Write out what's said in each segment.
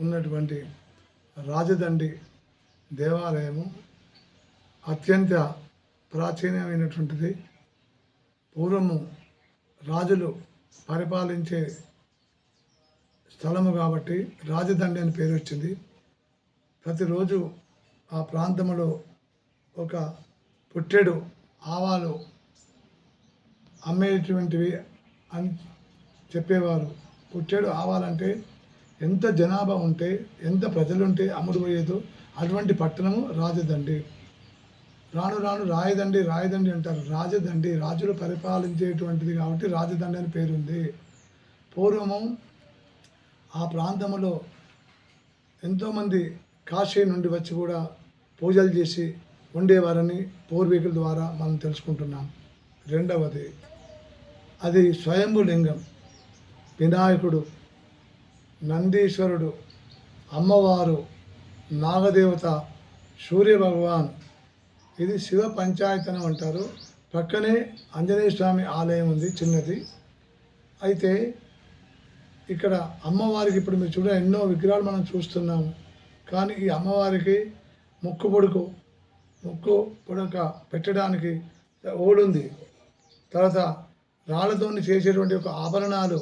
ఉన్నటువంటి రాజదండి దేవాలయము అత్యంత ప్రాచీనమైనటువంటిది. పూర్వము రాజులు పరిపాలించే స్థలము కాబట్టి రాజదండి అని పేరు వచ్చింది. ప్రతిరోజు ఆ ప్రాంతంలో ఒక పుట్టెడు ఆవాలు అమ్మేటువంటివి అని చెప్పేవారు. పుట్టెడు ఆవాలంటే ఎంత జనాభా ఉంటే ఎంత ప్రజలుంటే అమ్ముడుపోయేదో అటువంటి పట్టణము రాజదండి. రాను రాను రాయదండి రాయదండి అంటారు. రాజదండి రాజులు పరిపాలించేటువంటిది కాబట్టి రాజదండి అని పేరుంది. పూర్వము ఆ ప్రాంతంలో ఎంతోమంది కాశీ నుండి వచ్చి కూడా పూజలు చేసి ఉండేవారని పూర్వీకుల ద్వారా మనం తెలుసుకుంటున్నాం. రెండవది అది స్వయంభూ లింగం వినాయకుడు నందీశ్వరుడు అమ్మవారు నాగదేవత సూర్య భగవాన్ ఇది శివ పంచాయతనం అంటారు. పక్కనే ఆంజనేయ స్వామి ఆలయం ఉంది చిన్నది. అయితే ఇక్కడ అమ్మవారికి ఇప్పుడు మీరు చూడ ఎన్నో విగ్రహాలు మనం చూస్తున్నాము. కానీ ఈ అమ్మవారికి ముక్కు పొడుకు ముక్కు పొడక పెట్టడానికి ఓడుంది తర్వాత రాళ్ళతోని చేసేటువంటి ఒక ఆభరణాలు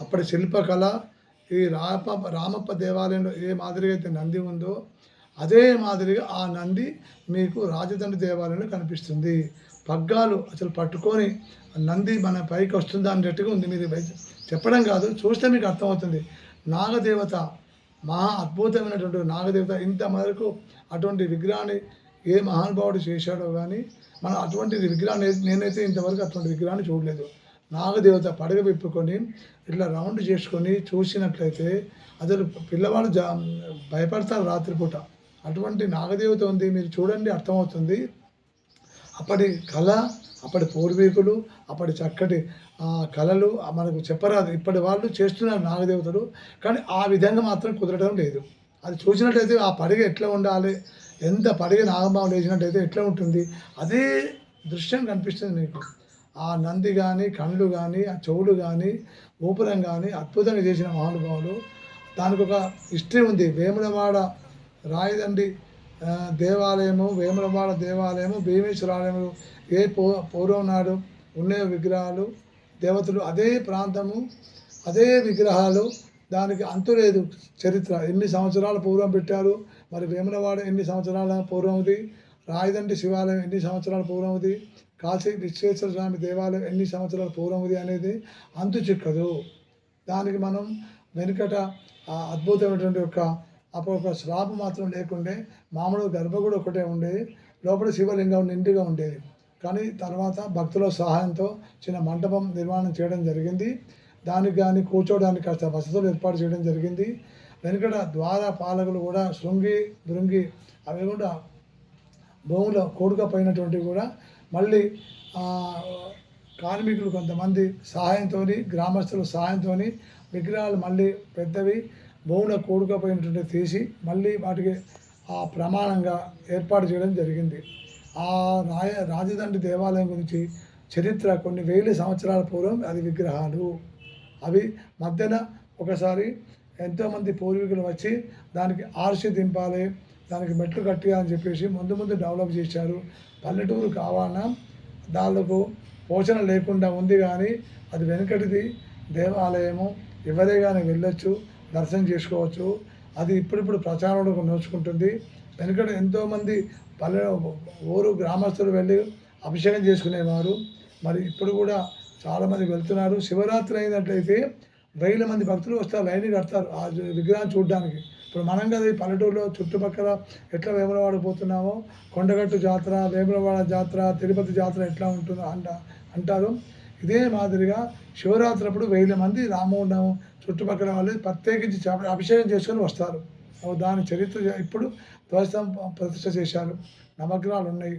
అప్పటి శిల్పకళ ఈ రాప రామప్ప దేవాలయంలో ఏ మాదిరిగా అయితే నంది ఉందో అదే మాదిరిగా ఆ నంది మీకు రాజదండ్రి దేవాలయంలో కనిపిస్తుంది. పగ్గాలు అసలు పట్టుకొని ఆ నంది మన పైకి వస్తుందా అన్నట్టుగా ఉంది. మీరు చెప్పడం కాదు చూస్తే మీకు అర్థమవుతుంది. నాగదేవత మహా అద్భుతమైనటువంటి నాగదేవత. ఇంతవరకు అటువంటి విగ్రహాన్ని ఏ మహానుభావుడు చేశాడో కానీ మనం అటువంటి విగ్రహాన్ని నేనైతే ఇంతవరకు అటువంటి విగ్రహాన్ని చూడలేదు. నాగదేవత పడగ విప్పుకొని ఇట్లా రౌండ్ చేసుకొని చూసినట్లయితే అసలు పిల్లవాడు జా భయపడతారు రాత్రిపూట. అటువంటి నాగదేవత ఉంది మీరు చూడండి అర్థమవుతుంది. అప్పటి కళ అప్పటి పూర్వీకులు అప్పటి చక్కటి ఆ, కళలు మనకు చెప్పరాదు. ఇప్పటి వాళ్ళు చేస్తున్నారు నాగదేవతలు కానీ ఆ విధంగా మాత్రం కుదరడం లేదు. అది చూసినట్టయితే ఆ పడిగ ఎట్లా ఉండాలి ఎంత పడిగ నాగమావ లేచినట్టయితే ఎట్లా ఉంటుంది అదే దృశ్యం కనిపిస్తుంది మీకు. ఆ నంది కానీ కళ్ళు కానీ ఆ చెవులు కానీ గోపురం కానీ అద్భుతంగా చేసిన మహానుభావులు. దానికి ఒక హిస్టరీ ఉంది. వేములవాడ రాయదండి దేవాలయము వేములవాడ దేవాలయము భీమేశ్వర ఆలయము ఏ పూ పూర్వం నాడు ఉన్న విగ్రహాలు దేవతలు అదే ప్రాంతము అదే విగ్రహాలు. దానికి అంతు లేదు చరిత్ర. ఎన్ని సంవత్సరాల పూర్వం పెట్టారు? మరి వేములవాడ ఎన్ని సంవత్సరాల పూర్వముది రాయదండి శివాలయం ఎన్ని సంవత్సరాల పూర్వముది కాశీ విశ్వేశ్వర స్వామి దేవాలయం ఎన్ని సంవత్సరాల ఉంది అనేది అంతు చిక్కదు దానికి మనం వెనుకట ఆ అద్భుతమైనటువంటి ఒక అప్పుడు ఒక మాత్రం లేకుండే మామూలు గర్భగుడి ఒకటే ఉండేది లోపల శివలింగం నిండుగా ఉండేది కానీ తర్వాత భక్తుల సహాయంతో చిన్న మంటపం నిర్మాణం చేయడం జరిగింది. దానికి కానీ కూర్చోవడానికి కాస్త వసతులు ఏర్పాటు చేయడం జరిగింది. వెనుకట ద్వార పాలకులు కూడా శృంగి బృంగి అవి కూడా భూమిలో కూడుకపోయినటువంటివి కూడా మళ్ళీ కార్మికులు కొంతమంది సహాయంతో గ్రామస్తుల సహాయంతో విగ్రహాలు మళ్ళీ పెద్దవి భూమిలో కూడుకపోయినటువంటి తీసి మళ్ళీ వాటికి ఆ ప్రమాణంగా ఏర్పాటు చేయడం జరిగింది. ఆ రాయ రాజదండ్రి దేవాలయం గురించి చరిత్ర కొన్ని వేల సంవత్సరాల పూర్వం అది విగ్రహాలు. అవి మధ్యన ఒకసారి ఎంతోమంది పూర్వీకులు వచ్చి దానికి ఆర్షి దింపాలి దానికి మెట్లు కట్టియాలని చెప్పేసి ముందు ముందు డెవలప్ చేశారు. పల్లెటూరు కావాలన్నా దానికి పోషణ లేకుండా ఉంది కానీ అది వెనుకటిది దేవాలయము. ఎవరే కానీ వెళ్ళొచ్చు దర్శనం చేసుకోవచ్చు. అది ఇప్పుడిప్పుడు ప్రచారంలో నోచుకుంటుంది వెనుకట ఎంతోమంది పల్లె ఊరు గ్రామస్తులు వెళ్ళి అభిషేకం చేసుకునేవారు. మరి ఇప్పుడు కూడా చాలామంది వెళ్తున్నారు. శివరాత్రి అయినట్లయితే వేల మంది భక్తులు వస్తారు లైన్ కడతారు. ఆ విగ్రహాన్ని చూడడానికి. ఇప్పుడు మనం కదా ఈ పల్లెటూరులో చుట్టుపక్కల ఎట్లా వేములవాడ పోతున్నామో కొండగట్టు జాతర వేములవాడ జాతర తిరుపతి జాతర ఎట్లా ఉంటుందో అంట అంటారు. ఇదే మాదిరిగా శివరాత్రి అప్పుడు వేల మంది రామగుండం చుట్టుపక్కల వాళ్ళు ప్రత్యేకించి చేపలు అభిషేకం చేసుకొని వస్తారు. దాని చరిత్ర ఇప్పుడు ధ్వజస్తం ప్రతిష్ట చేశారు. నవగ్రహాలు ఉన్నాయి.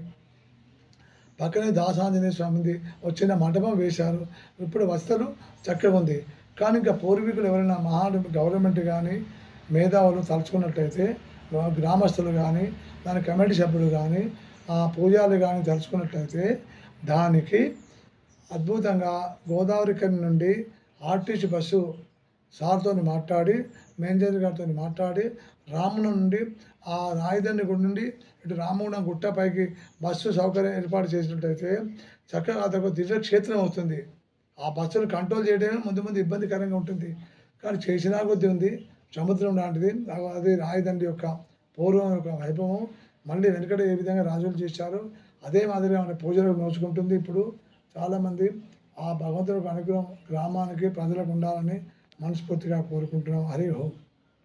పక్కనే దాసాంజనేయ స్వామిది వచ్చిన మండపం వేశారు. ఇప్పుడు వస్తలు చక్కగా ఉంది. కానీ ఇంకా పూర్వీకులు ఎవరైనా మహా గవర్నమెంట్ కానీ మేధావులు తలుచుకున్నట్టయితే గ్రామస్తులు కానీ దాని కమిటీ సభ్యులు కానీ ఆ పూజారులు కానీ తలుచుకున్నట్టయితే దానికి అద్భుతంగా గోదావరి కని నుండి ఆర్టీసీ బస్సు సార్తో మాట్లాడి మేనేజర్ గారితో మాట్లాడి రామగుండం నుండి ఆ రాయదండ్రి గుడి నుండి ఇటు రామగుండం గుట్టపైకి బస్సు సౌకర్యం ఏర్పాటు చేసినట్టయితే చక్కగా అదొక దివ్య క్షేత్రం అవుతుంది. ఆ బస్సులు కంట్రోల్ చేయడమే ముందు ముందు ఇబ్బందికరంగా ఉంటుంది. కానీ చేసినా కొద్ది ఉంది. సముద్రం లాంటిది. అది రాజదండ్రి యొక్క పూర్వం యొక్క వైభవం. మళ్ళీ వెనుకట ఏ విధంగా రాజులు చేశారు అదే మాదిరిగా మన పూజలు నోచుకుంటుంది ఇప్పుడు చాలామంది. ఆ భగవంతుడి అనుగ్రహం గ్రామానికి ప్రజలకు ఉండాలని మనస్ఫూర్తిగా కోరుకుంటున్నాం. హరి ఓం.